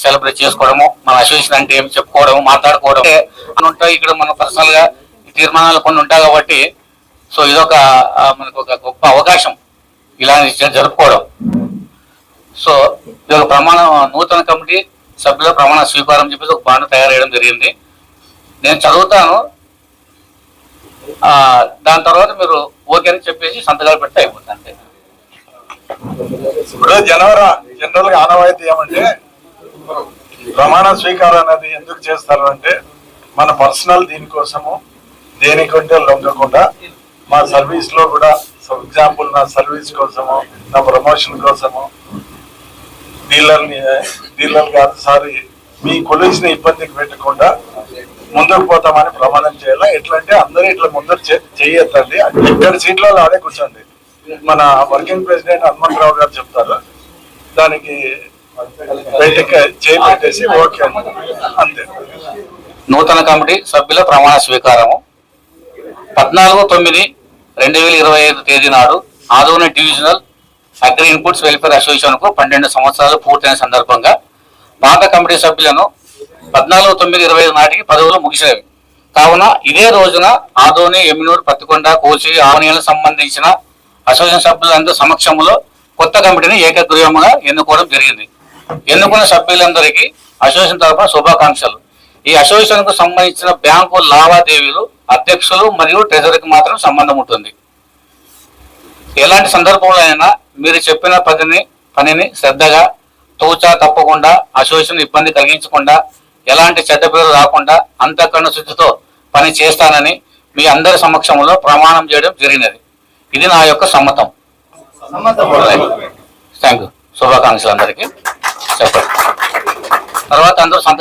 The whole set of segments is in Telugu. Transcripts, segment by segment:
సెలబ్రేట్ చేసుకోవడము మన అసోసియేషన్ అంటే ఏమి చెప్పుకోవడం మాట్లాడుకోవడం అని ఉంటాయి. ఇక్కడ మన పర్సనల్గా తీర్మానాలు కొన్ని ఉంటాయి కాబట్టి సో ఇదొక మనకు ఒక గొప్ప అవకాశం ఇలాంటి జరుపుకోవడం. సో ఇది ఒక ప్రమాణ నూతన కమిటీ సభ్యుల ప్రమాణ స్వీకారం చెప్పేసి ఒక బాండ్ తయారు చేయడం జరిగింది. నేను చదువుతాను. దాని తర్వాత మీరు ఓకే అని చెప్పేసి సంతకాలు పెడితే అయిపోతుంది అంతే. ఇప్పుడు జనవరి జనరల్గా ఆనవాయితీ ఏమంటే ప్రమాణ స్వీకారం అనేది ఎందుకు చేస్తారు అంటే మన పర్సనల్ దీనికోసము దేనికంటే లొంగకుండా మా సర్వీస్లో కూడా ఫర్ ఎగ్జాంపుల్ నా సర్వీస్ కోసము నా ప్రమోషన్ కోసము డీలర్ని డీలర్ గారు సారి మీ కొలీగ్స్ని ఇబ్బందికి పెట్టకుండా ముందుకు పోతామని ప్రమాణం చేయాలా? ఎట్లా అంటే అందరూ ఇట్లా ముందరు చే- చెయ్యొద్దండి సీట్లలో ఆడే కూర్చోండి. మన వర్కింగ్ ప్రెసిడెంట్ హనుమంతరావు గారు చెప్తారు దానికి బయటకి ఓకే అంతే. నూతన కమిటీ సభ్యుల ప్రమాణ స్వీకారము. పద్నాలుగు తొమ్మిది రెండు వేల ఇరవై ఐదు తేదీ నాడు Adoni divisional agri inputs welfare అసోసియేషన్కు పన్నెండు సంవత్సరాలు పూర్తయిన సందర్భంగా పాత కమిటీ సభ్యులను పద్నాలుగు తొమ్మిది ఇరవై ఐదు నాటికి పదవులు ముగిసేవి కావున ఇదే రోజున ఆదోని ఎమ్మినూరు పత్తికొండ కోసి ఆవనీయులకు సంబంధించిన అసోసియేషన్ సభ్యులందరి సమక్షంలో కొత్త కమిటీని ఏకగ్రీవంగా ఎన్నుకోవడం జరిగింది. ఎన్నుకున్న సభ్యులందరికీ అసోసియేషన్ తరఫున శుభాకాంక్షలు. ఈ అసోసియేషన్కు సంబంధించిన బ్యాంకు లావాదేవీలు అధ్యక్షులు మరియు ట్రెజరీకి మాత్రం సంబంధం ఉంటుంది. ఎలాంటి సందర్భంలో అయినా మీరు చెప్పిన పనిని పనిని శ్రద్ధగా తూచా తప్పకుండా అసోసియేషన్ ఇబ్బంది కలిగించకుండా ఎలాంటి చెడ్డ పేరు రాకుండా అంతఃకరణ శుద్ధితో పని చేస్తానని మీ అందరి సమక్షంలో ప్రమాణం చేయడం జరిగినది. ఇది నా యొక్క సమ్మతం. థ్యాంక్ యూ శుభాకాంక్షలు అందరికీ చెప్పండి. తర్వాత అందరూ సంత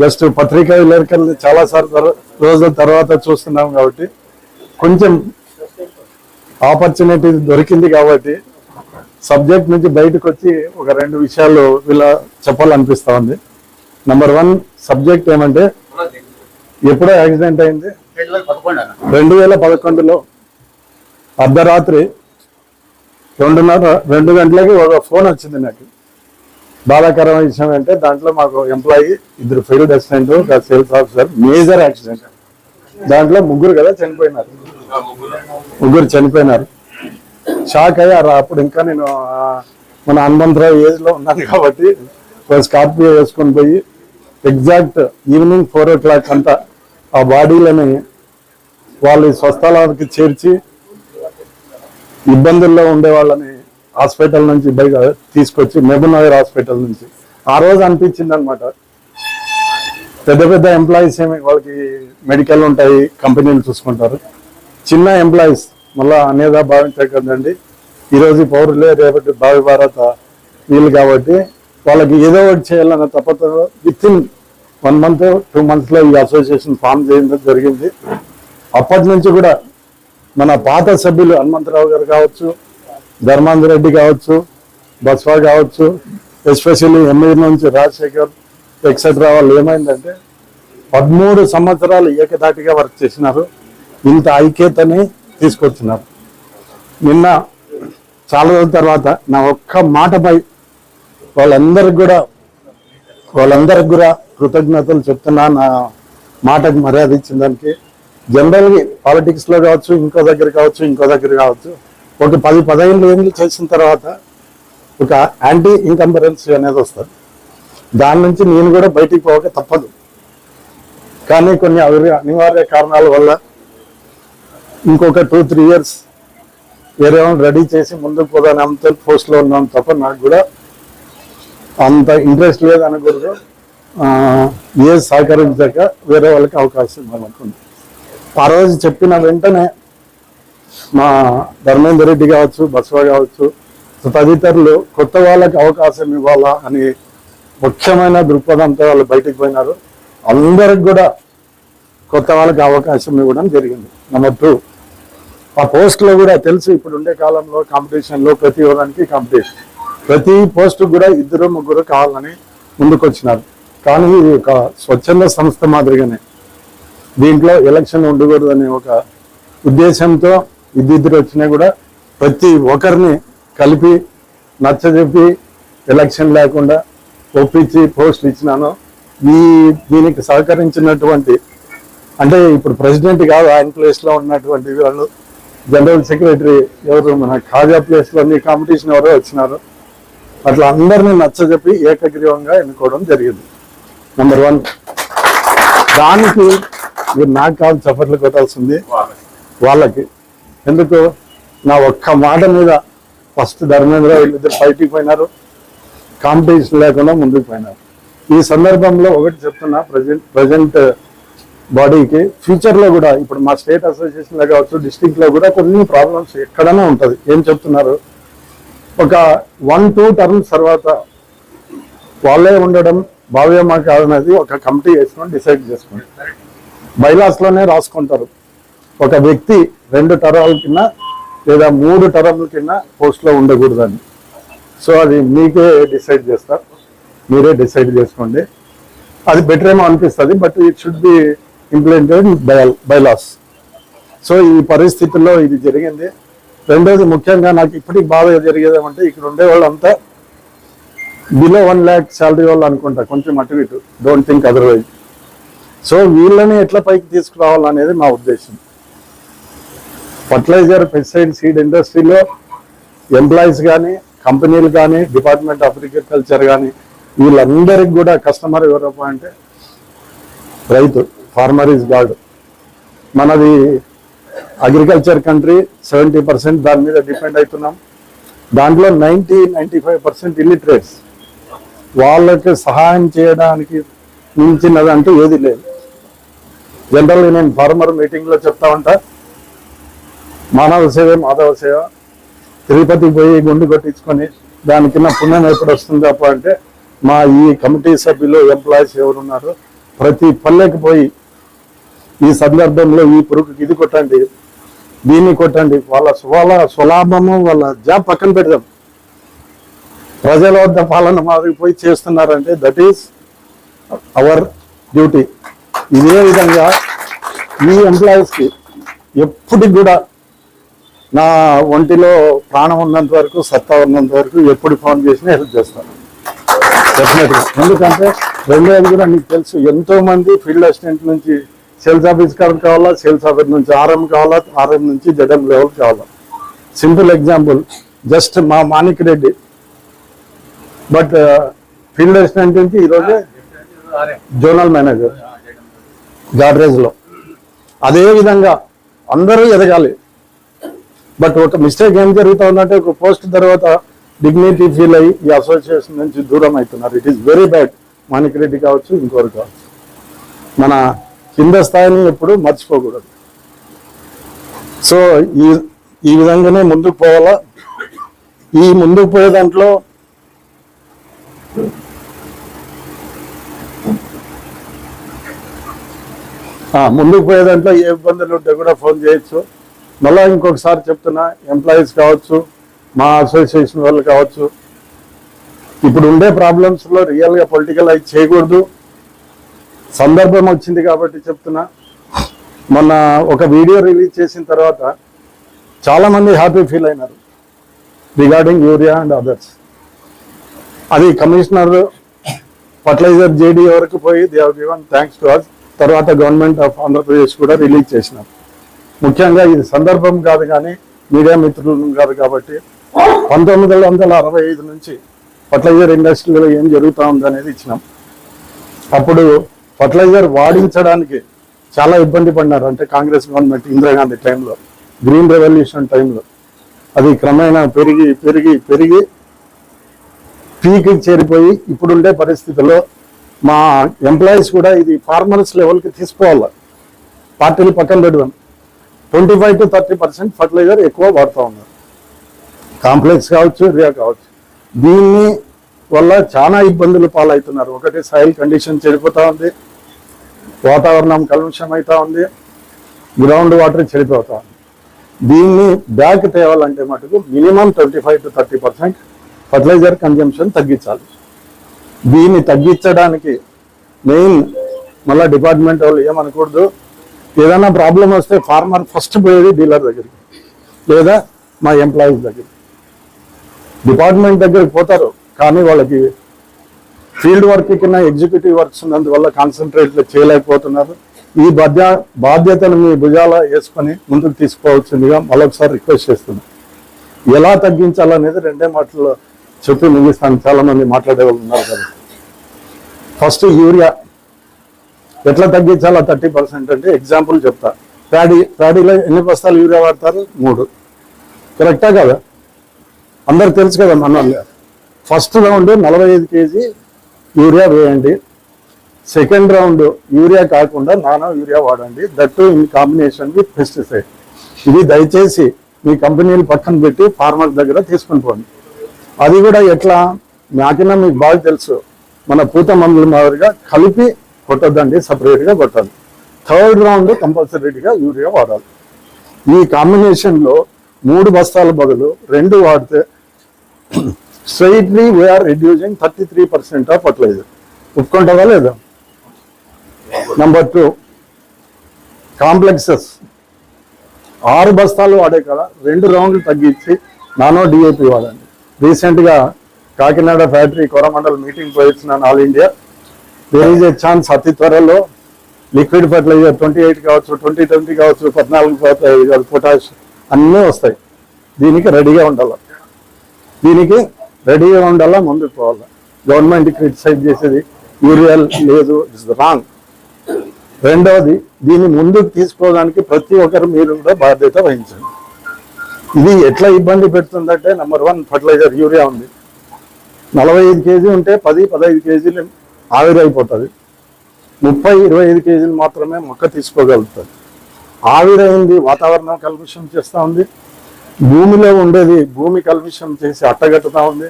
జస్ట్ పత్రికా విలేకరులు చాలా సార్లు రోజుల తర్వాత చూస్తున్నాం కాబట్టి కొంచెం ఆపర్చునిటీ దొరికింది కాబట్టి సబ్జెక్ట్ నుంచి బయటకు వచ్చి ఒక రెండు విషయాలు వీళ్ళ చెప్పాలనిపిస్తూ ఉంది. నంబర్ వన్ సబ్జెక్ట్ ఏమంటే ఎప్పుడో యాక్సిడెంట్ అయింది. రెండు వేల పదకొండులో అర్ధరాత్రి రెండున్నర రెండు గంటలకి ఒక ఫోన్ వచ్చింది నాకు. బాధాకరమైన విషయం అంటే దాంట్లో మాకు ఎంప్లాయీ ఇద్దరు ఫీల్డ్ అసిస్టెంట్ ఒక సేల్స్ ఆఫీసర్ మేజర్ యాక్సిడెంట్ దాంట్లో ముగ్గురు కదా చనిపోయినారు. ముగ్గురు చనిపోయినారు. షాక్ అయ్యారు అప్పుడు ఇంకా నేను మన హనుమంతరావు ఏజ్లో ఉన్నాను కాబట్టి స్కార్పియో వేసుకొని పోయి exact evening four o'clock అంతా ఆ బాడీలని వాళ్ళ స్వస్థలానికి చేర్చి ఇబ్బందుల్లో ఉండే వాళ్ళని హాస్పిటల్ నుంచి బయట తీసుకొచ్చి మహబూబ్నగర్ హాస్పిటల్ నుంచి. ఆ రోజు అనిపించింది అనమాట పెద్ద పెద్ద ఎంప్లాయీస్ ఏమి వాళ్ళకి మెడికల్ ఉంటాయి కంపెనీలు చూసుకుంటారు. చిన్న ఎంప్లాయీస్ మళ్ళా అనేదా భావించకండి. ఈరోజు పౌరులే రేపటి భావి భారత వీళ్ళు కాబట్టి వాళ్ళకి ఏదో ఒకటి చేయాలన్న తప్పతో within one month two మంత్స్లో ఈ అసోసియేషన్ ఫామ్ చేయడం జరిగింది. అప్పటి నుంచి కూడా మన పాత సభ్యులు హనుమంతరావు గారు కావచ్చు ధర్మాంధ రెడ్డి కావచ్చు బస్వా కావచ్చు ఎస్పెషల్లీ ఎంఈ నుంచి రాజశేఖర్ ఎక్సెట్రా వాళ్ళు ఏమైందంటే పదమూడు సంవత్సరాలు ఏకధాటిగా వర్క్ చేసినారు. ఇంత ఐక్యతని తీసుకొచ్చినారు. నిన్న చాలా రోజుల తర్వాత నా ఒక్క మాటపై వాళ్ళందరికి కూడా వాళ్ళందరికి కూడా కృతజ్ఞతలు చెప్తున్నా. నా మాటకు మర్యాద ఇచ్చిన దానికి. జనరల్గా పాలిటిక్స్లో కావచ్చు ఇంకో దగ్గర కావచ్చు ఇంకో దగ్గర కావచ్చు. ఒక పది పదహైదు ఏళ్ళు చేసిన తర్వాత ఒక యాంటీ ఇన్కంబరెన్సీ అనేది వస్తుంది. దాని నుంచి నేను కూడా బయటికి పోక తప్పదు. కానీ కొన్ని అవి- అనివార్య కారణాల వల్ల ఇంకొక టూ త్రీ ఇయర్స్ వేరే రెడీ చేసి ముందుకు పోదాని అంత పోస్ట్లో ఉన్నాం తప్ప నాకు కూడా అంత ఇంట్రెస్ట్ లేదు అనకూడదు ఏ సహకరించాక వేరే వాళ్ళకి అవకాశం ఇవ్వాలనుకుంది ఆ రోజు చెప్పిన వెంటనే మా ధర్మేందర్ రెడ్డి కావచ్చు బసవ కావచ్చు తదితరులు కొత్త వాళ్ళకి అవకాశం ఇవ్వాలా అని ముఖ్యమైన దృక్పథంతో వాళ్ళు బయటికి పోయినారు. అందరికి కూడా కొత్త వాళ్ళకి అవకాశం ఇవ్వడం జరిగింది. నెంబర్ టూ ఆ పోస్ట్లో కూడా తెలుసు ఇప్పుడు ఉండే కాలంలో కాంపిటీషన్లో ప్రతి ఒక్కరికి కాంపిటీషన్ ప్రతి పోస్ట్ కూడా ఇద్దరు ముగ్గురు కావాలని ముందుకొచ్చినారు. కానీ ఇది ఒక స్వచ్ఛంద సంస్థ మాదిరిగానే దీంట్లో ఎలక్షన్ ఉండకూడదు అనే ఒక ఉద్దేశంతో ఇద్దరు వచ్చినా కూడా ప్రతి ఒక్కరిని కలిపి నచ్చజెప్పి ఎలక్షన్ లేకుండా ఒప్పించి పోస్ట్ ఇచ్చినాను. ఈ దీనికి సహకరించినటువంటి అంటే ఇప్పుడు ప్రెసిడెంట్ కాదు ఆయన ప్లేస్లో ఉన్నటువంటి వాళ్ళు. జనరల్ సెక్రటరీ ఎవరు? మన ఖాజా ప్లేస్లో కాంపిటీషన్ ఎవరో వచ్చినారు. అట్లా అందరినీ నచ్చజెప్పి ఏకగ్రీవంగా ఎన్నుకోవడం జరిగింది. నెంబర్ వన్ దానికి మీరు నాకు కాదు చప్పట్లు కొట్టాల్సింది వాళ్ళకి. ఎందుకు? నా ఒక్క మాట మీద ఫస్ట్ ధర్మేంద్ర వీళ్ళిద్దరు బయటికి పోయినారు. కాంపిటీషన్ లేకుండా ముందుకు పోయినారు. ఈ సందర్భంలో ఒకటి చెప్తున్నా ప్రజెంట్ ప్రజెంట్ బాడీకి ఫ్యూచర్లో కూడా ఇప్పుడు మా స్టేట్ అసోసియేషన్లో కావచ్చు డిస్టిక్లో కూడా కొన్ని ప్రాబ్లమ్స్ ఎక్కడనే ఉంటుంది. ఏం చెప్తున్నారు? ఒక వన్ టూ టర్మ్స్ తర్వాత వాళ్ళే ఉండడం భావ్యమా కాదనేది ఒక కమిటీ వేసుకొని డిసైడ్ చేసుకోండి బైలాస్లోనే రాసుకుంటారు. ఒక వ్యక్తి రెండు టర్ముల కింద లేదా మూడు టర్ముల కింద పోస్ట్లో ఉండకూడదని. సో అది మీకే డిసైడ్ చేస్తారు మీరే డిసైడ్ చేసుకోండి. అది బెటర్ ఏమో అనిపిస్తుంది but it should be implemented by bylaws so ఈ పరిస్థితుల్లో ఇది జరిగింది. రెండోది ముఖ్యంగా నాకు ఇప్పటికి బాగా జరిగేది ఏమంటే ఇక్కడ ఉండే వాళ్ళంతా బిలో వన్ ల్యాక్ శాలరీ వాళ్ళు అనుకుంటా కొంచెం అటు ఇటు. డోంట్ థింక్ అదర్వైజ్ సో వీళ్ళని ఎట్లా పైకి తీసుకురావాలనేది మా ఉద్దేశం. ఫర్టిలైజర్ పెస్టిసైడ్ సీడ్ ఇండస్ట్రీలో ఎంప్లాయీస్ కానీ కంపెనీలు కానీ డిపార్ట్మెంట్ ఆఫ్ అగ్రికల్చర్ కానీ వీళ్ళందరికి కూడా కస్టమర్ ఎవరప్ప అంటే రైతు ఫార్మర్ ఈజ్ గాడ్. మనది అగ్రికల్చర్ కంట్రీ సెవెంటీ పర్సెంట్ దాని మీద డిపెండ్ అవుతున్నాం. దాంట్లో ninety ninety five percent illiterates. వాళ్ళకి సహాయం చేయడానికి మించినదంటూ ఏది లేదు. జనరల్గా నేను ఫార్మర్ మీటింగ్లో చెప్తా ఉంటా మానవ సేవ మాధవ సేవ తిరుపతికి పోయి గుండు కొట్టించుకొని దాని కింద పుణ్యం ఎప్పుడు వస్తుంది అప్ప అంటే మా ఈ కమిటీ సభ్యులు ఎంప్లాయీస్ ఎవరున్నారు ప్రతి పల్లెకి పోయి ఈ సందర్భంలో ఈ పురుగుకి ఇది కొట్టండి దీన్ని కొట్టండి వాళ్ళ వాళ్ళ స్వలాభము వాళ్ళ జాబ్ పక్కన పెడదాం. ప్రజల వద్ద పాలన మాదిరి పోయి చేస్తున్నారంటే దట్ ఈస్ అవర్ డ్యూటీ ఇదే విధంగా ఈ ఎంప్లాయీస్కి ఎప్పటికి కూడా నా ఒంటిలో ప్రాణం ఉన్నంత వరకు సత్తా ఉన్నంత వరకు ఎప్పుడు ఫోన్ చేసినా హెల్ప్ చేస్తాను. డెఫినెట్గా ఎందుకంటే రెండోది కూడా నీకు తెలుసు ఎంతో మంది ఫీల్డ్ అసిస్టెంట్ నుంచి సేల్స్ ఆఫీసర్ కావాలా సేల్స్ ఆఫీసర్ నుంచి ఆర్ఎం కావాలా ఆర్ఎం నుంచి జడ్ఎం లెవెల్ కావాలా. సింపుల్ ఎగ్జాంపుల్ జస్ట్ మా Manik Reddy. But field assistant నుంచి ఈరోజు? Zonal manager. గాడ్రేజ్లో అదే విధంగా అందరూ ఎదగాలి. బట్ ఒక మిస్టేక్ ఏం జరుగుతుందంటే ఒక పోస్ట్ తర్వాత డిగ్నిటీ ఫీల్ అయ్యి ఈ అసోసియేషన్ నుంచి దూరం అవుతున్నారు. It is very bad Manik Reddy కావచ్చు ఇంకొకరు కావచ్చు. మన కింద స్థాయిని ఎప్పుడు మర్చిపోకూడదు. సో ఈ ఈ విధంగానే ముందుకు పోవాలా? ఈ ముందుకు పోయే దాంట్లో ముందుకు పోయే దాంట్లో ఏ ఇబ్బందులు ఉంటే కూడా ఫోన్ చేయొచ్చు. మళ్ళీ ఇంకొకసారి చెప్తున్నా ఎంప్లాయీస్ కావచ్చు మా అసోసియేషన్ వాళ్ళు కావచ్చు ఇప్పుడు ఉండే ప్రాబ్లమ్స్లో రియల్గా పొలిటికల్ అయితే చేయకూడదు. సందర్భం వచ్చింది కాబట్టి చెప్తున్నా. మొన్న ఒక వీడియో రిలీజ్ చేసిన తర్వాత చాలామంది హ్యాపీ ఫీల్ అయినారు రిగార్డింగ్ యూరియా అండ్ అదర్స్ అది కమిషనర్ ఫర్టిలైజర్ జేడీ వరకు పోయి they given thanks to us తర్వాత గవర్నమెంట్ ఆఫ్ ఆంధ్రప్రదేశ్ కూడా రిలీజ్ చేసినారు. ముఖ్యంగా ఇది సందర్భం కాదు కానీ మీడియా మిత్రులు కాదు కాబట్టి పంతొమ్మిది వందల అరవై ఐదు నుంచి ఫర్టిలైజర్ ఇండస్ట్రీలో ఏం జరుగుతూ ఉందనేది అనేది ఇచ్చినాం. అప్పుడు ఫర్టిలైజర్ వాడించడానికి చాలా ఇబ్బంది పడినారు. అంటే కాంగ్రెస్ గవర్నమెంట్ ఇందిరాగాంధీ టైంలో గ్రీన్ రెవల్యూషన్ టైంలో. అది క్రమేణా పెరిగి పెరిగి పెరిగి పీకి చేరిపోయి ఇప్పుడుండే పరిస్థితుల్లో మా ఎంప్లాయీస్ కూడా ఇది ఫార్మర్స్ లెవెల్కి తీసుకోవాలి. పార్టీలు పక్కన పెడదాం. Twenty five to thirty percent fertilizer ఎక్కువ వాడుతూ ఉన్నారు. కాంప్లెక్స్ కావచ్చు ఏరియా కావచ్చు. దీన్ని వల్ల చాలా ఇబ్బందులు పాలవుతున్నారు. ఒకటి సాయిల్ కండిషన్ చెడిపోతూ ఉంది. వాతావరణం కలుషం అవుతా ఉంది. గ్రౌండ్ వాటర్ చెడిపోతూ ఉంది. దీన్ని బ్యాక్ తేవాలంటే మటుకు minimum twenty five to thirty percent fertilizer consumption తగ్గించాలి. దీన్ని తగ్గించడానికి మెయిన్ మళ్ళీ డిపార్ట్మెంట్ వాళ్ళు ఏమనకూడదు. ఏదైనా ప్రాబ్లం వస్తే ఫార్మర్ ఫస్ట్ పోయేది డీలర్ దగ్గరికి లేదా మా ఎంప్లాయీస్ దగ్గరికి. డిపార్ట్మెంట్ దగ్గరికి పోతారు కానీ వాళ్ళకి ఫీల్డ్ వర్క్ కింద ఎగ్జిక్యూటివ్ వర్క్స్ ఉన్నందువల్ల కాన్సన్ట్రేట్ చేయలేకపోతున్నారు. ఈ బాధ్య బాధ్యతను మీ భుజాల వేసుకొని ముందుకు తీసుకోవాల్సిందిగా మరొకసారి రిక్వెస్ట్ చేస్తున్నాను ఎలా తగ్గించాలనేది రెండే మాటల్లో చెప్పి ముగిస్తాను. చాలా మంది మాట్లాడే వాళ్ళు ఉన్నారు కదా. ఫస్ట్ యూరియా ఎట్లా తగ్గించాలో థర్టీ పర్సెంట్ అంటే ఎగ్జాంపుల్ చెప్తా. ప్యాడీ ప్యాడీలో ఎన్ని బస్తాలు యూరియా వాడతారు? మూడు. కరెక్టా కదా? అందరు తెలుసు కదా మన ఫస్ట్ రౌండ్ నలభై ఐదు కేజీ యూరియా వేయండి. సెకండ్ రౌండ్ యూరియా కాకుండా నానో యూరియా వాడండి. That in combination with pesticide. ఇది దయచేసి మీ కంపెనీలు పక్కన పెట్టి ఫార్మర్ దగ్గర తీసుకుని పోండి. అది కూడా ఎట్లా? నాకైనా మీకు బాగా తెలుసు. మన పూత మందుల మాదిరిగా కలిపి కొట్టద్దండి సపరేట్గా కొట్టాలి. థర్డ్ రౌండ్ కంపల్సరీగా యూరియా వాడాలి. ఈ కాంబినేషన్లో మూడు బస్తాల బదులు రెండు వాడితే straightly we are reducing thirty three percent of fertilizer ఒప్పుకుంటుందా లేదా? నంబర్ టూ కాంప్లెక్సెస్ ఆరు బస్తాలు వాడే కదా రెండు రౌండ్లు తగ్గించి నానో డిఏపి వాడండి. రీసెంట్గా Kakinada factory Coromandel meeting పోయిస్తున్నాను all India there is a chance అతి త్వరలో లిక్విడ్ ఫర్టిలైజర్ ట్వంటీ ఎయిట్ కావచ్చు ట్వంటీ ట్వంటీ కావచ్చు పద్నాలుగు కావచ్చు పొటాష్ అన్నీ వస్తాయి. దీనికి రెడీగా ఉండాలి. దీనికి రెడీగా ఉండాలా ముందుకు పోవాలి. గవర్నమెంట్ క్రిటిసైజ్ చేసేది యూరియా లేదు ఇట్స్ రాంగ్ రెండవది దీన్ని ముందుకు తీసుకోవడానికి ప్రతి ఒక్కరు మీరు కూడా బాధ్యత వహించండి. ఇది ఎట్లా ఇబ్బంది పెడుతుందంటే నెంబర్ వన్ ఫర్టిలైజర్ యూరియా ఉంది. నలభై ఐదు కేజీ ఉంటే పది పదహైదు కేజీలు ఆవిరైపోతుంది. ముప్పై ఇరవై ఐదు కేజీలు మాత్రమే మొక్క తీసుకోగలుగుతుంది. ఆవిరైంది వాతావరణం కలుషితం చేస్తూ ఉంది. భూమిలో ఉండేది భూమి కలుషితం చేసి అట్టగట్టుతూ ఉంది.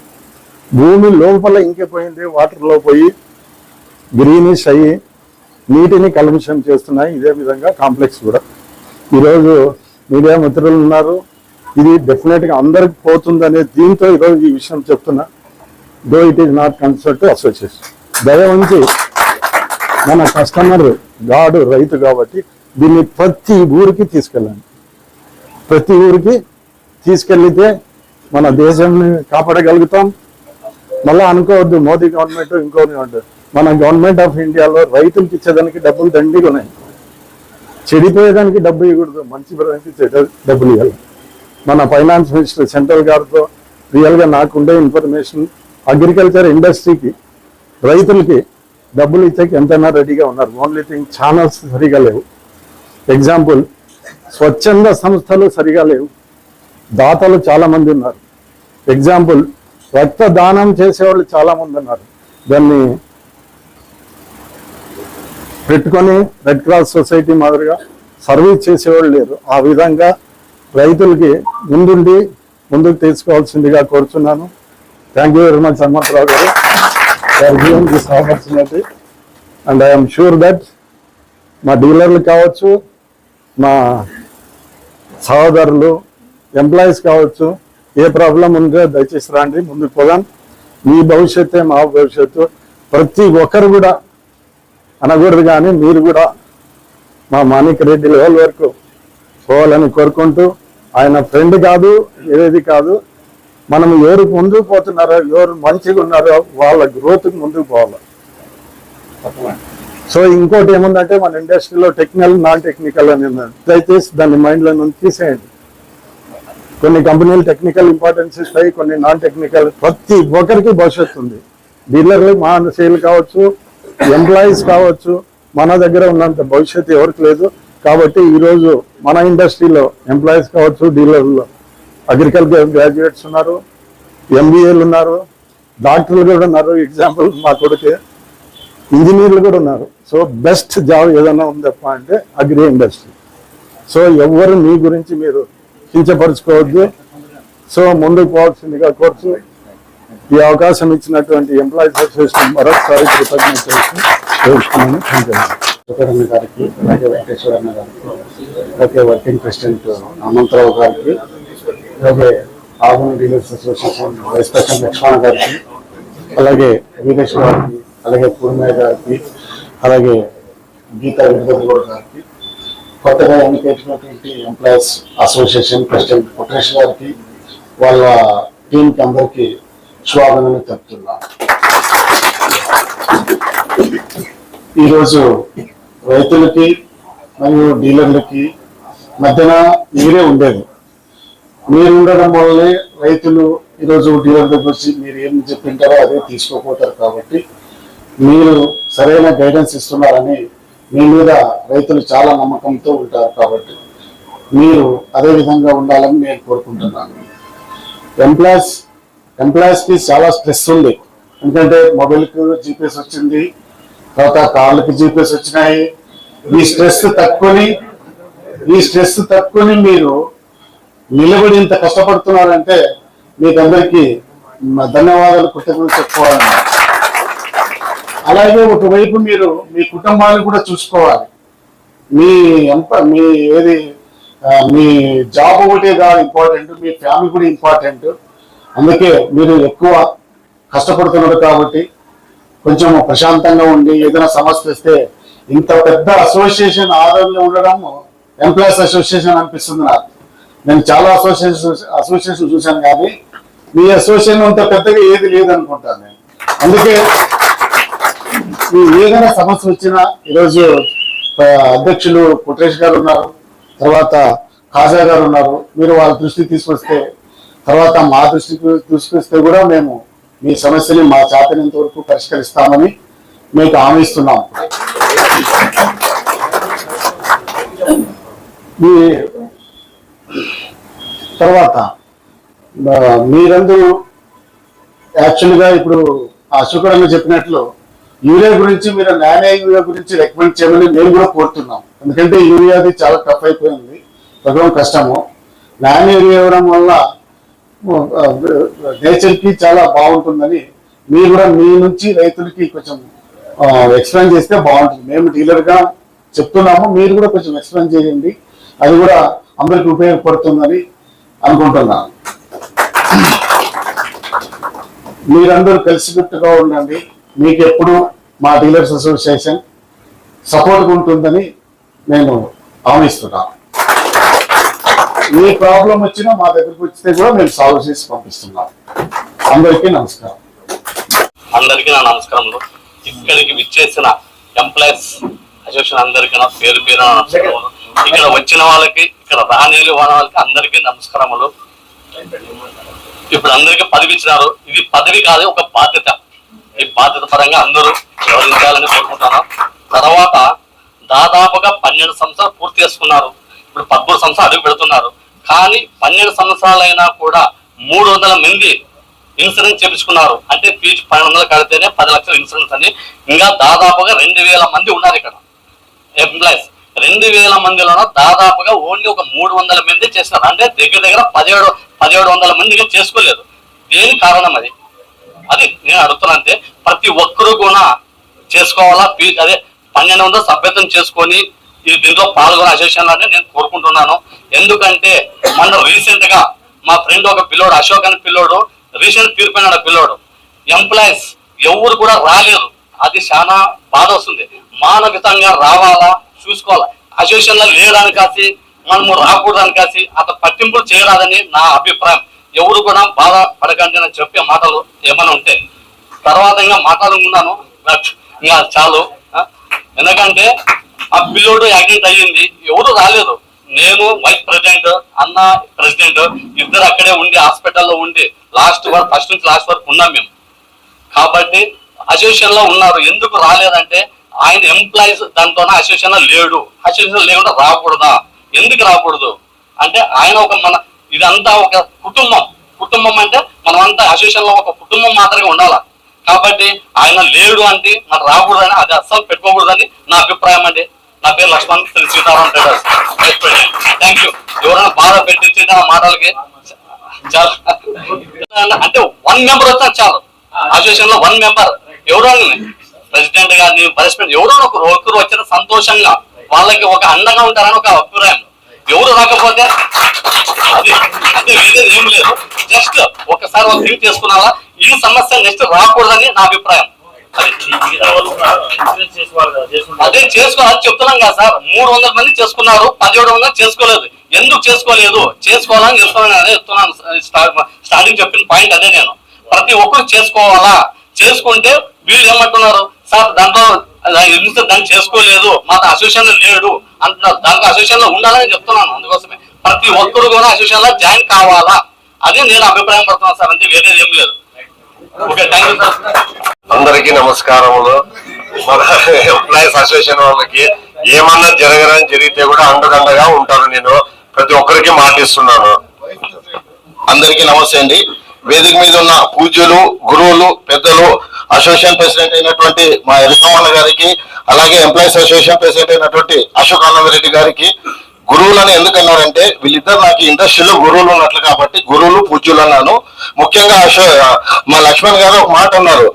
భూమి లోపల ఇంకిపోయింది వాటర్లో పోయి గ్రీనిష్ అయ్యి నీటిని కలుషితం చేస్తున్నాయి. ఇదే విధంగా కాంప్లెక్స్ కూడా. ఈరోజు మీడియా మిత్రులు ఉన్నారు. ఇది డెఫినెట్గా అందరికి పోతుందనే దీంతో ఈరోజు ఈ విషయం చెప్తున్నా. Though it is not consult association దయ ఉంచి మన కస్టమర్ గాడు రైతు కాబట్టి దీన్ని ప్రతి ఊరికి తీసుకెళ్ళండి ప్రతి ఊరికి తీసుకెళ్ళితే మన దేశాన్ని కాపాడగలుగుతాం. మళ్ళా అనుకోవద్దు మోదీ గవర్నమెంట్ ఇంకో గవర్నమెంట్ మన గవర్నమెంట్ ఆఫ్ ఇండియాలో రైతులకు ఇచ్చేదానికి డబ్బులు దండిగా ఉన్నాయి. చెడిపోయేదానికి డబ్బు ఇవ్వకూడదు. మంచి పనికి డబ్బులు ఇవ్వాలి. మన ఫైనాన్స్ మినిస్టర్ సెంట్రల్ గారితో రియల్గా నాకుండే ఇన్ఫర్మేషన్ అగ్రికల్చర్ ఇండస్ట్రీకి రైతులకి డబ్బులు ఇచ్చేకి ఎంతైనా రెడీగా ఉన్నారు. ఓన్లీ థింగ్ ఛానల్స్ సరిగా లేవు. ఎగ్జాంపుల్ స్వచ్ఛంద సంస్థలు సరిగా లేవు. దాతలు చాలామంది ఉన్నారు. ఎగ్జాంపుల్ రక్తదానం చేసేవాళ్ళు చాలామంది ఉన్నారు. దాన్ని పెట్టుకొని రెడ్ క్రాస్ సొసైటీ మాదిరిగా సర్వీస్ చేసేవాళ్ళు లేరు. ఆ విధంగా రైతులకి ముందుండి ముందుకు తీసుకోవాల్సిందిగా కోరుచున్నాను. Thank you very much Hanumantharao గారు. For giving this opportunity and I'm sure that మా డీలర్లు కావచ్చు మా సహోదరులు ఎంప్లాయీస్ కావచ్చు ఏ ప్రాబ్లం ఉందో దయచేసి రండి ముందుకు పోదాం. మీ భవిష్యత్తే మా భవిష్యత్తు ప్రతి ఒక్కరు కూడా అనకూడదు కానీ మీరు కూడా మా మాణిక్ రెడ్డి లెవెల్ వరకు పోవాలని కోరుకుంటూ ఆయన ఫ్రెండ్ కాదు ఏది కాదు. మనం ఎవరు ముందుకు పోతున్నారో ఎవరు మంచిగా ఉన్నారో వాళ్ళ గ్రోత్కి ముందుకు పోవాలి. సో ఇంకోటి ఏముందంటే మన ఇండస్ట్రీలో టెక్నికల్ నాన్ టెక్నికల్ అని దయచేసి దాన్ని మైండ్లో నుంచి తీసేయండి. కొన్ని కంపెనీలు టెక్నికల్ ఇంపార్టెన్స్ ఇస్తాయి కొన్ని నాన్ టెక్నికల్ ప్రతి ఒక్కరికి భవిష్యత్తు ఉంది. డీలర్లు మా సేల్ కావచ్చు ఎంప్లాయీస్ కావచ్చు మన దగ్గర ఉన్నంత భవిష్యత్తు ఎవరికి లేదు. కాబట్టి ఈరోజు మన ఇండస్ట్రీలో ఎంప్లాయీస్ కావచ్చు డీలర్లు అగ్రికల్చర్ గ్రాడ్యుయేట్స్ ఉన్నారు ఎంబీఏలు ఉన్నారు డాక్టర్లు కూడా ఉన్నారు ఎగ్జాంపుల్ మా కొడుకే. ఇంజనీర్లు కూడా ఉన్నారు. సో బెస్ట్ జాబ్ ఏదైనా ఉందప్ప అంటే అగ్రి ఇండస్ట్రీ. సో ఎవ్వరు మీ గురించి మీరు కించపరచుకోవద్దు సో ముందుకు పోవాల్సిందిగా కోర్సు ఈ అవకాశం ఇచ్చినటువంటి ఎంప్లాయీస్ అసోసియేషన్ మరొకసారి కృతజ్ఞత తెలుసుకున్నాను థ్యాంక్ గారికి అలాగే వెంకటేశ్వర గారికి అలాగే వర్కింగ్ ప్రెసిడెంట్ హనుమంతరావు గారికి అలాగే ఆగుని dealers association vice president Lakshmana గారికి అలాగే వీరేష్ గారికి అలాగే పూర్ణయ్య గారికి అలాగే గీతా వెంకటగౌడ గారికి కొత్తగా ఎన్నికైనటువంటి ఎంప్లాయీస్ అసోసియేషన్ ప్రెసిడెంట్ కొట్రేష్ గారికి వాళ్ళ టీంకి అందరికీ స్వాగతం చెప్తున్నాను ఈరోజు రైతులకి మరియు డీలర్లకి మధ్యన మీరే ఉండేది. మీరు ఉండడం వల్లే రైతులు ఈరోజు డీలర్ దగ్గర వచ్చి మీరు ఏం చెప్పింటారో అదే తీసుకోపోతారు కాబట్టి మీరు సరైన గైడెన్స్ ఇస్తున్నారని మీ మీద రైతులు చాలా నమ్మకంతో ఉంటారు కాబట్టి మీరు అదే విధంగా ఉండాలని నేను కోరుకుంటున్నాను. ఎంప్లాయీస్ ఎంప్లాయీస్కి చాలా స్ట్రెస్ ఉంది. ఎందుకంటే మొబైల్కి జీపీఎస్ వచ్చింది తర్వాత కార్లకి జీపీఎస్ వచ్చినాయి. ఈ స్ట్రెస్ తక్కువని ఈ స్ట్రెస్ తక్కువని మీరు నిలబడి ఇంత కష్టపడుతున్నారంటే మీకు అందరికీ ధన్యవాదాలు కృతజ్ఞతలు చెప్పుకోవాలి అలాగే ఒకవైపు మీరు మీ కుటుంబాన్ని కూడా చూసుకోవాలి. మీ ఎంత మీ ఏది మీ జాబ్ ఒకటే కాదు ఇంపార్టెంట్ మీ ఫ్యామిలీ కూడా ఇంపార్టెంట్. అందుకే మీరు ఎక్కువ కష్టపడుతున్నారు కాబట్టి కొంచెం ప్రశాంతంగా ఉండి ఏదైనా సమస్య వస్తే ఇంత పెద్ద అసోసియేషన్ ఆదరణలో ఉండడం ఎంప్లాయీస్ అసోసియేషన్ అనిపిస్తుంది నాకు. నేను చాలా అసోసియేషన్ అసోసియేషన్ చూశాను కానీ మీ అసోసియేషన్ అంత పెద్దగా ఏది లేదనుకుంటాను నేను. అందుకే మీ ఏదైనా సమస్య వచ్చినా ఈరోజు అధ్యక్షులు పుట్రేష్ గారు ఉన్నారు తర్వాత ఖాజా గారు ఉన్నారు మీరు వాళ్ళ దృష్టికి తీసుకొస్తే తర్వాత మా దృష్టికి తీసుకొస్తే కూడా మేము మీ సమస్యని మా చేతనంత వరకు పరిష్కరిస్తామని మీకు హామీ మీ తర్వాత మీరందరూ యాక్చువల్గా ఇప్పుడు అశోకరంగా చెప్పినట్లు యూరియా గురించి మీరు నాణ్య యూరియా గురించి రికమెండ్ చేయమని మేము కూడా కోరుతున్నాం. ఎందుకంటే యూరియాది చాలా టఫ్ అయిపోయింది తగ్గడం కష్టము. నాణ్య యూరియా ఇవ్వడం వల్ల నేచర్కి చాలా బాగుంటుందని మీరు కూడా మీ నుంచి రైతులకి కొంచెం ఎక్స్ప్లెయిన్ చేస్తే బాగుంటుంది. మేము డీలర్గా చెప్తున్నాము మీరు కూడా కొంచెం ఎక్స్ప్లెయిన్ చేయండి. అది కూడా అందరికి ఉపయోగపడుతుందని అనుకుంటున్నాను మీరందరూ కలిసికట్టుగా ఉండండి. మీకు ఎప్పుడు మా డీలర్స్ అసోసియేషన్ సపోర్ట్ ఉంటుందని నేను హామీస్తున్నాను ఏ ప్రాబ్లం వచ్చినా మా దగ్గరకు వచ్చితే కూడా మేము సాల్వ్ చేసి పంపిస్తున్నాం. అందరికీ నమస్కారం. అందరికీ నా నమస్కారములు. ఇక్కడికి విచ్చేసిన ఎంప్లాయీస్ అసోసియేషన్ అందరికీ నా పేరు పేరు నమస్కారములు. ఇక్కడ వచ్చిన వాళ్ళకి ఇక్కడ రాణిలు వాళ్ళ వాళ్ళకి అందరికీ నమస్కారములు. ఇప్పుడు అందరికీ పదవి ఇచ్చినారు. ఇది పదవి కాదు ఒక బాధ్యత. ఈ బాధ్యత పరంగా అందరూ వివరించాలని కోరుకుంటున్నాను తర్వాత దాదాపుగా పన్నెండు సంవత్సరాలు పూర్తి చేసుకున్నారు. ఇప్పుడు పదమూడు సంవత్సరాలు అడుగు పెడుతున్నారు. కానీ పన్నెండు సంవత్సరాలైనా కూడా మూడు వందల మంది ఇన్సూరెన్స్ చేపించుకున్నారు. అంటే ఫీజు పన్నెండు వందలు కడితేనే పది లక్షల ఇన్సూరెన్స్ అని. ఇంకా దాదాపుగా రెండు వేల మంది ఉన్నారు ఇక్కడ. ఎంప్లాయీస్ రెండు వేల మందిలోనో దాదాపుగా ఓన్లీ ఒక మూడు వందల మంది చేసినారు అంటే దగ్గర దగ్గర పదిహేడు పదిహేడు వందల మంది చేసుకోలేదు. దేని కారణం అది? అది నేను అడుగుతున్నా అంటే ప్రతి ఒక్కరూ కూడా చేసుకోవాలా? అదే పన్నెండు వందల సభ్యత్వం చేసుకొని ఈ దీంట్లో పాల్గొనే అసోసియేషన్ నేను కోరుకుంటున్నాను. ఎందుకంటే మన రీసెంట్గా మా ఫ్రెండ్ ఒక పిల్లోడు అశోక్ అనే పిల్లోడు రీసెంట్ తీరిపోయినాడు పిల్లోడు ఎంప్లాయీస్ ఎవరు కూడా రాలేరు అది చాలా బాధ వస్తుంది. మానవితంగా రావాలా? చూసుకోవాలి. అసోసియేషన్లో కాసి మనము రాకూడదని కాసి అతను పట్టింపులు చేయరాదని నా అభిప్రాయం. ఎవరు కూడా బాధ పడకండి అని చెప్పే మాటలు ఏమైనా ఉంటే. తర్వాత ఇంకా మాట్లాడుకున్నాను ఇంకా చాలు. ఎందుకంటే ఆ పిల్లోడు యాక్సిడెంట్ అయ్యింది. ఎవరు రాలేదు. నేను వైస్ ప్రెసిడెంట్ అన్న ప్రెసిడెంట్ ఇద్దరు అక్కడే ఉండి హాస్పిటల్లో ఉండి లాస్ట్ వరకు ఫస్ట్ నుంచి లాస్ట్ వరకు ఉన్నాం మేము. కాబట్టి అసోసియేషన్లో ఉన్నారు. ఎందుకు రాలేదంటే ఆయన ఎంప్లాయీస్ దాంతో అసోసియేషన్లో లేడు. అసోసియేషన్ లేకుండా రాకూడదా? ఎందుకు రాకూడదు? అంటే ఆయన ఒక మన ఇదంతా ఒక కుటుంబం. కుటుంబం అంటే మనమంతా అసోసియేషన్లో ఒక కుటుంబం మాత్రమే ఉండాలి? కాబట్టి ఆయన లేడు అంటే మనం రాకూడదని అది అస్సలు పెట్టుకోకూడదని నా అభిప్రాయం అండి. నా పేరు Lakshman Shri Sitaram traders. Thank you ఎవరైనా బాధ పెట్టించి నా మాటలకి చాలా. అంటే వన్ మెంబర్ వచ్చినా చాలు. అసోసియేషన్లో వన్ మెంబర్ ఎవరైనా ప్రెసిడెంట్ గారిని వైస్ ప్రెసిడెంట్ ఎవరో ఒకరు ఒకరు వచ్చిన సంతోషంగా. వాళ్ళకి ఒక అండగా ఉంటారని ఒక అభిప్రాయం. ఎవరు రాకపోతే అది అంటే వేరేది ఏం లేదు. జస్ట్ ఒకసారి వాళ్ళు థింక్ చేసుకున్నారా? ఈ సమస్య నెక్స్ట్ రాకూడదని నా అభిప్రాయం. అది అదే చేసుకోవాలని చెప్తున్నాం కదా సార్. మూడు వందల మంది చేసుకున్నారు పదిహేడు వందలు చేసుకోలేదు. ఎందుకు చేసుకోలేదు? చేసుకోవాలని చెప్తున్నాను అదే చెప్తున్నాను స్టా- స్టార్టింగ్ చెప్పిన పాయింట్ అదే నేను. ప్రతి ఒక్కరు చేసుకోవాలా? చేసుకుంటే వీళ్ళు ఏమంటున్నారు? సార్ దాంట్లో ఎందుకు దాన్ని చేసుకోలేదు? మా అసోసియేషన్లో లేడు అంటున్నారు. దాంట్లో అసోసియేషన్లో ఉండాలని చెప్తున్నాను అందుకోసమే. ప్రతి ఒక్కరు కూడా అసోసియేషన్లో జాయిన్ కావాలా? అది నేను అభిప్రాయం పడుతున్నాను సార్ అంతే వేరేది ఏం లేదు. ఓకే థ్యాంక్ యూ సార్ అందరికీ నమస్కారములు. మన ఎంప్లాయీస్ అసోసియేషన్ వాళ్ళకి ఏమన్నా జరగదని జరిగితే కూడా అండదండగా ఉంటాను నేను. ప్రతి ఒక్కరికి మాటిస్తున్నాను. అందరికీ నమస్తే అండి. వేదిక మీద ఉన్న పూజ్యులు గురువులు పెద్దలు అసోసియేషన్ ప్రెసిడెంట్ అయినటువంటి మా ఎలసమల్ల గారికి అలాగే ఎంప్లాయీస్ అసోసియేషన్ ప్రెసిడెంట్ అయినటువంటి అశోక్ ఆనందరెడ్డి గారికి గురువులని ఎందుకన్నారంటే వీళ్ళిద్దరు నాకు ఇండస్ట్రీలో గురువులు ఉన్నట్లు కాబట్టి గురువులు పూజ్యులు అన్నాను. ముఖ్యంగా అశో మా లక్ష్మణ్ గారు ఒక మాట అన్నారు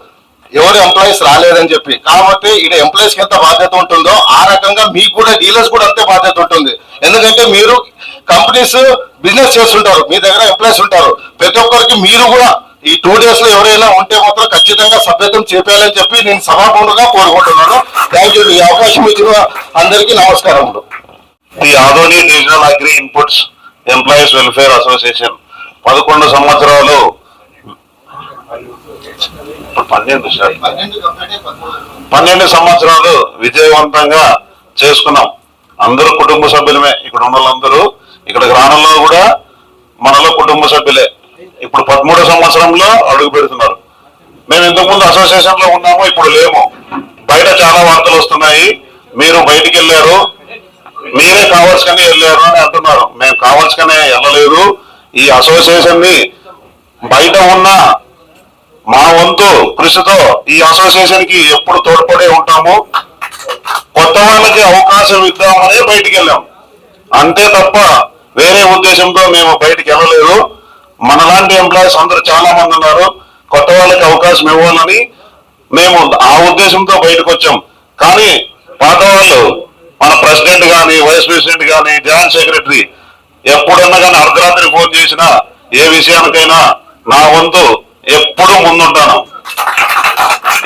ఎవరు ఎంప్లాయీస్ రాలేదని చెప్పి. కాబట్టి ఇక్కడ ఎంప్లాయీస్కి ఎంత బాధ్యత ఉంటుందో ఆ రకంగా మీకు కూడా డీలర్స్ కూడా అంతే బాధ్యత ఉంటుంది. ఎందుకంటే మీరు కంపెనీస్ బిజినెస్ చేస్తుంటారు మీ దగ్గర ఎంప్లాయీస్ ఉంటారు. ప్రతి ఒక్కరికి మీరు కూడా ఈ టూ డేస్లో ఎవరైనా ఉంటే మాత్రం ఖచ్చితంగా సభ్యత్వం చేపేయాలని చెప్పి నేను సభాపూర్వకంగా కోరుకుంటున్నాను. థ్యాంక్ యూ ఈ అవకాశం ఇచ్చిన అందరికీ నమస్కారం the Adoni regional agri inputs employees welfare association పదకొండు సంవత్సరాలు పన్నెండు సార్. పన్నెండు సంవత్సరాలు విజయవంతంగా చేసుకున్నాం. అందరూ కుటుంబ సభ్యులమే. ఇక్కడ ఉన్న వాళ్ళందరూ ఇక్కడ గ్రామంలో కూడా మనలో కుటుంబ సభ్యులే. ఇప్పుడు పదమూడో సంవత్సరంలో అడుగు పెడుతున్నారు. మేము ఇంతకుముందు అసోసియేషన్లో ఉన్నాము ఇప్పుడు లేము. బయట చాలా వార్తలు వస్తున్నాయి. మీరు బయటికి వెళ్ళారు. మీరే కావాల్సుకనే వెళ్ళారు అని అంటున్నారు. మేము కావాల్సుకనే వెళ్ళలేదు. ఈ అసోసియేషన్ని బయట ఉన్న మా వంతు కృషితో ఈ అసోసియేషన్కి ఎప్పుడు తోడ్పడే ఉంటాము. కొత్త వాళ్ళకి అవకాశం ఇద్దామనే బయటికి వెళ్ళాం. అంతే తప్ప వేరే ఉద్దేశంతో మేము బయటికి వెళ్ళలేదు. మనలాంటి ఎంప్లాయీస్ అందరూ చాలా మంది ఉన్నారు. కొత్త వాళ్ళకి అవకాశం ఇవ్వాలని మేము ఆ ఉద్దేశంతో బయటకు వచ్చాం. కానీ పాత వాళ్ళు మన ప్రెసిడెంట్ కానీ వైస్ ప్రెసిడెంట్ కానీ జాయింట్ సెక్రటరీ ఎప్పుడన్నా కానీ అర్ధరాత్రి ఫోన్ చేసినా ఏ విషయానికైనా నా వంతు ఎప్పుడు ముందుంటాను.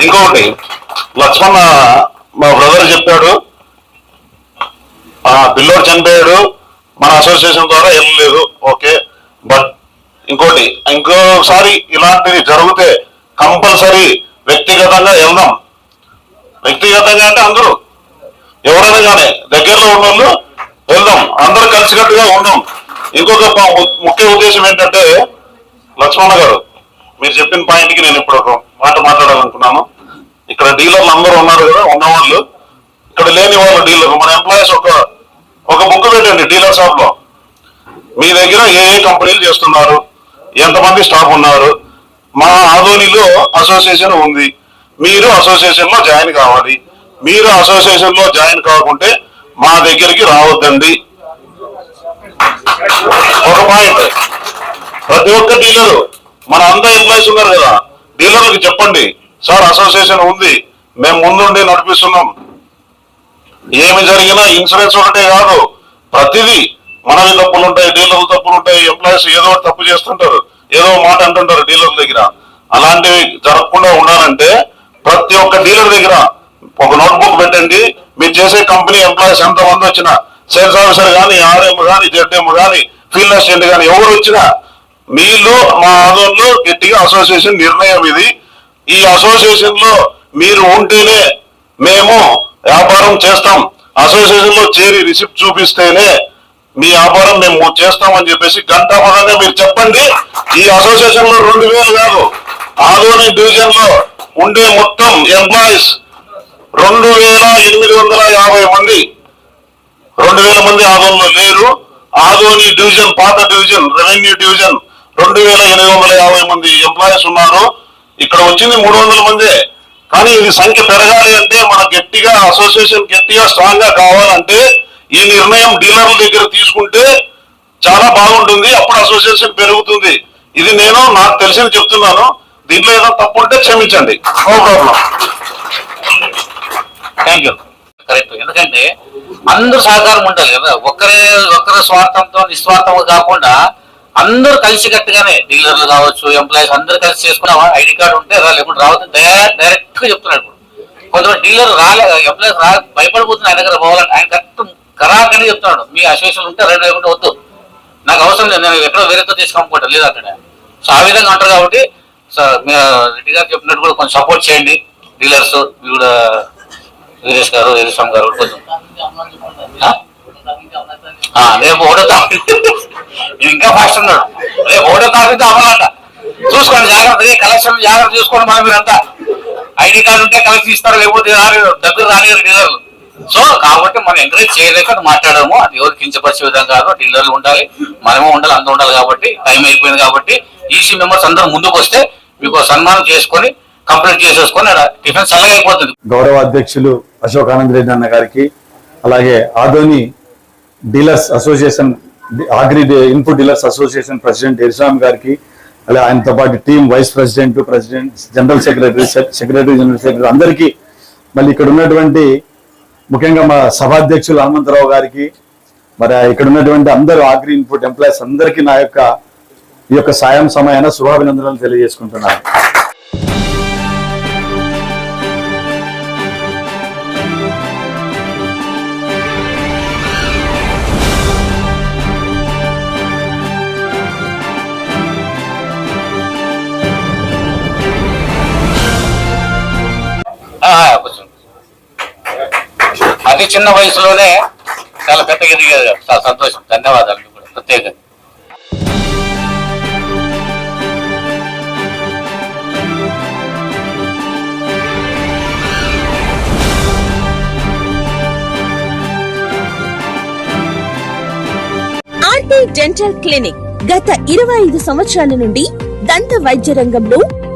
ఇంకొకటి లక్ష్మణ మా బ్రదర్ చెప్పాడు ఆ పిల్లోడు చనిపోయాడు మన అసోసియేషన్ ద్వారా వెళ్ళలేదు. ఓకే. ఇంకోటి ఇంకోసారి ఇలాంటివి జరిగితే కంపల్సరీ వ్యక్తిగతంగా వెళ్దాం. వ్యక్తిగతంగా అంటే అందరూ. ఎవరైనా కానీ దగ్గరలో ఉన్న వాళ్ళు వెళ్దాం. అందరూ కలిసికట్టుగా ఉందాం. ఇంకొక ముఖ్య ఉద్దేశం ఏంటంటే లక్ష్మణ గారు మీరు చెప్పిన పాయింట్కి నేను ఇప్పుడు ఒక మాట మాట్లాడాలనుకున్నాను. ఇక్కడ డీలర్లు అందరూ ఉన్నారు కదా ఉన్నవాళ్ళు. ఇక్కడ లేని వాళ్ళు డీలర్. మన ఎంప్లాయీస్ ఒక ఒక బుక్ పెట్టండి డీలర్ షాప్లో. మీ దగ్గర ఏ ఏ కంపెనీలు చేస్తున్నారు? ఎంతమంది స్టాఫ్ ఉన్నారు? మా ఆధోనిలో అసోసియేషన్ ఉంది. మీరు అసోసియేషన్లో జాయిన్ కావాలి. మీరు అసోసియేషన్లో జాయిన్ కాకుంటే మా దగ్గరికి రావద్దండి. ఒక పాయింట్. ప్రతి ఒక్క డీలరు మన అందరు ఎంప్లాయీస్ ఉన్నారు కదా డీలర్లకు చెప్పండి. సార్ అసోసియేషన్ ఉంది. మేము ముందుండి నడిపిస్తున్నాం. ఏమి జరిగినా ఇన్సూరెన్స్ ఒకటే కాదు ప్రతిదీ మనవి తప్పులు ఉంటాయి డీలర్లు తప్పులు ఉంటాయి ఎంప్లాయీస్ ఏదో తప్పు చేస్తుంటారు ఏదో మాట అంటుంటారు డీలర్ దగ్గర. అలాంటివి జరగకుండా ఉండాలంటే ప్రతి ఒక్క డీలర్ దగ్గర ఒక నోట్బుక్ పెట్టండి మీరు చేసే కంపెనీ ఎంప్లాయీస్ ఎంత మంది వచ్చినా సేల్స్ ఆఫీసర్ కానీ ఆర్ఎం కానీ జెడ్ఎం కానీ ఫీల్డ్ అసిస్టెంట్ కానీ ఎవరు వచ్చినా మీలో మా ఆదోన్లో గట్టిగా అసోసియేషన్ నిర్ణయం ఇది. ఈ అసోసియేషన్లో మీరు ఉంటేనే మేము వ్యాపారం చేస్తాం. అసోసియేషన్లో చేరి రిసిప్ట్ చూపిస్తేనే మీ వ్యాపారం మేము చేస్తామని చెప్పేసి గంటాపదంగా మీరు చెప్పండి. ఈ అసోసియేషన్లో రెండు వేలు కాదు. ఆదోని డివిజన్లో ఉండే మొత్తం ఎంప్లాయీస్ రెండు వేల ఎనిమిది వందల యాభై మంది. రెండు వేల మంది ఆదోన్లో లేరు. ఆదోని డివిజన్ పాత డివిజన్ రెవెన్యూ డివిజన్ రెండు వేల ఎనిమిది వందల యాభై మంది ఎంప్లాయీస్ ఉన్నారు. ఇక్కడ వచ్చింది మూడు వందల మందే. కానీ ఇది సంఖ్య పెరగాలి అంటే మన గట్టిగా అసోసియేషన్ గట్టిగా స్ట్రాంగ్గా కావాలంటే ఈ నిర్ణయం డీలర్ల దగ్గర తీసుకుంటే చాలా బాగుంటుంది అప్పుడు అసోసియేషన్ పెరుగుతుంది. ఇది నేను నాకు తెలిసిన చెప్తున్నాను. దీంట్లో ఏదో తప్పు ఉంటే క్షమించండి. No problem. Thank you correct ఎందుకంటే అందరూ సహకారం ఉండాలి కదా. ఒక్కరే ఒక్కరి స్వార్థంతో నిస్వార్థంగా కాకుండా అందరూ కలిసి కట్టుగానే డీలర్లు కావచ్చు ఎంప్లాయీస్ అందరూ కలిసి చేసుకున్న ఐడి కార్డు ఉంటే రా లేకుండా రావద్దు. డైరెక్ట్గా చెప్తున్నాడు ఇప్పుడు. కొంతమంది డీలర్ రాలే ఎంప్లాయీస్ రా భయపడిపోతున్నారు. ఆయన దగ్గర పోవాలని ఆయన కరెక్ట్ కరాకని చెప్తున్నాడు. మీ అసోసియేషన్ ఉంటే రెండు లేకుంటే వద్దు. నాకు అవసరం లేదు. నేను ఎక్కడో వేరేతో తీసుకొనుకుంటాను లేదు అక్కడ. సో ఆ విధంగా అంటారు కాబట్టి సో మీరు రెడ్డి గారు చెప్పినట్టు కూడా కొంచెం సపోర్ట్ చేయండి. డీలర్స్ మీరు కూడా వీరేష్ గారు స్వామి గారు కొంచెం. రేపు ఒకటో తారీఖు. ఇంకా ఫాస్ట్ ఉన్నాడు. రేపు ఒకటో తారీఖు అవ్వాలంట. చూసుకోండి జాగ్రత్త కలెక్షన్ జాగ్రత్త చూసుకోండి మనం మీరంతా. ఐడి కార్డు ఉంటే కలెక్షన్ ఇస్తారు లేకపోతే రాని దగ్గర రానియరు డీలర్లు. సో కాబట్టి మనం ఎంకరేజ్ చేయలేక మాట్లాడము. అది ఎవరు కించపరిచే విధంగా కాదు. డీలర్లు ఉండాలి. మనము ఉండాలి అందరూ ఉండాలి కాబట్టి టైం అయిపోయింది కాబట్టి ఈసీ మెంబర్స్ అందరూ ముందుకు వస్తే మీకు సన్మానం చేసుకొని కంప్లీట్ చేసేసుకొని టిఫిన్ చల్లగా అయిపోతుంది. గౌరవ అధ్యక్షులు అశోక్ ఆనందరెడ్డి అన్న గారికి అలాగే Adoni dealers association agri input dealers association president Iriswamy గారికి అలాగే ఆయనతో పాటు team vice president president general secretary secretary general secretary అందరికీ మళ్ళీ ఇక్కడ ఉన్నటువంటి ముఖ్యంగా మా సభాధ్యక్షులు హనుమంతరావు గారికి మరి ఇక్కడ ఉన్నటువంటి అందరూ ఆగ్రీ ఇన్పుట్ ఎంప్లాయీస్ అందరికీ నా యొక్క ఈ యొక్క సాయం సమయాన శుభాభినందనలు తెలియజేసుకుంటున్నాను. అతి చిన్న వయసులోనే చాలా పెద్దగా ఎదిగారు చాలా సంతోషం. ధన్యవాదాలు కూడా. ప్రత్యేకంగా. డెంటల్ క్లినిక్ గత ఇరవై ఐదు సంవత్సరాల నుండి దంత వైద్య రంగంలో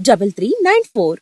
double three nine four